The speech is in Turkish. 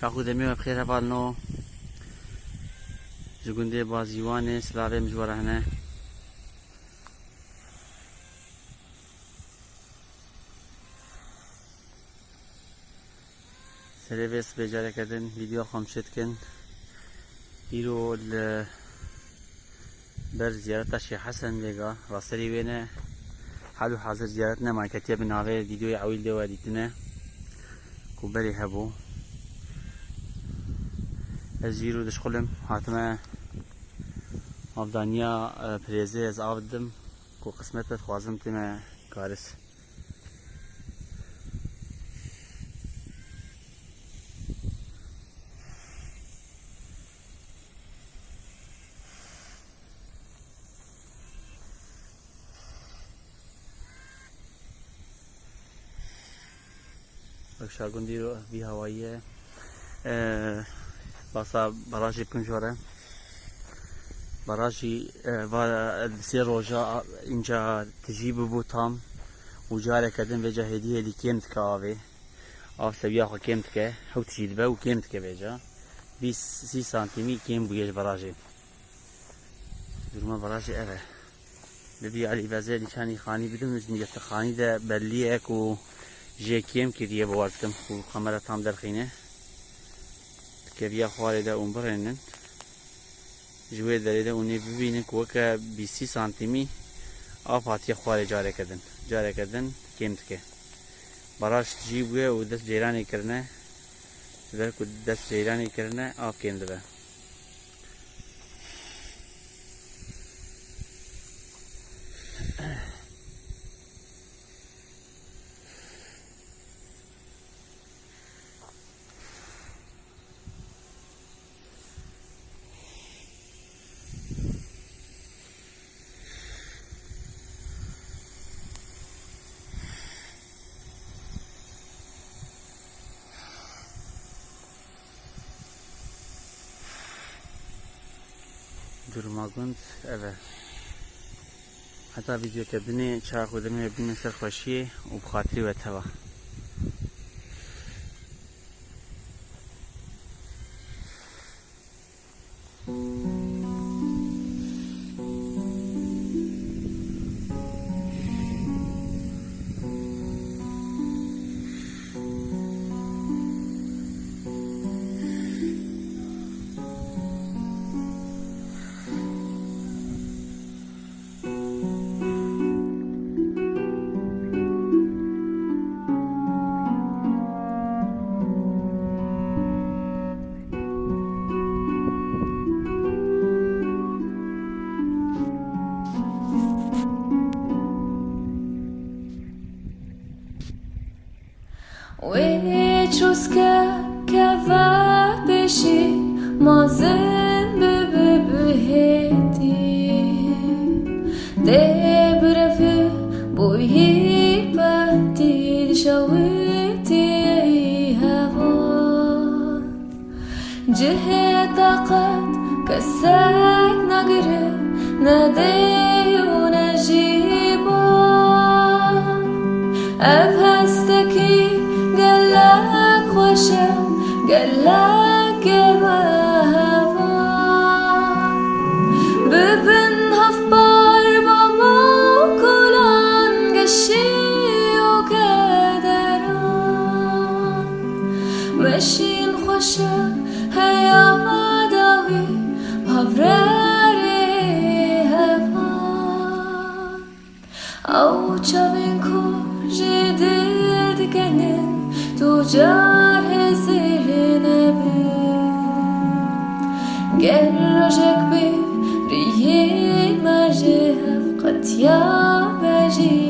شاخو دمیم بخیر اول نو جگنده بازیوان سلاوه مجوره هنه سره ویس بجاره کردن ویدیو خوام شد کن. ایرو بر زیارت شی حسن دیگا راستری وینه حالو حاضر زیارت نه مایکتی بناوه ویدیو اویل دیو دیتنه کو بری هبو ئەژیر و دشخلم هاتمە پریزی از ئەز ئاودم کۆ قسمەت پێت خوازم تیم کارس شاگوندی رو بی هواییه Basta barajı punjore. Barajı e, var elbise roja inca tecibi bu tam. Ucare kadın veca hediye li kemt kahve. Av seviye ha kemt ke. Hav tecid ve u kemt ke veca. 20 santimi kem bu geç barajı. Durma barajı eve. Bebi Ali Bezeli kani khani bidim üzmiyette khani de belli ek u JKM kiriye bu artık bu kamera tam derhine. دەرخینێ کەویا خوارێدا ئەوم بڕێنن ژێ دەرێدا و نێ ببینن وەکە بیسی سانتیمی ئاف هاتیە خوارێ جارێکردن جارێکردن کێم دکێ بەڕاش جی بووە و دەست جێرانی کردنە بەر و دەست جێرانی کردنە ئاف کێم دەبە Durmagund evet. Hatta video kebini çağ kudemi bini serxweşiye û bi xatirî we teva. Uechuska kava beşi mazın bebe büheti Debrefi buhi bati şaviti hava. Ciheta kat kasak nagre nadeh هيا داوي بهفراري هفان أو چاوینکو جدید کنن تو جار هزینه بی گر رجک بی ریه مجه قطیا بجی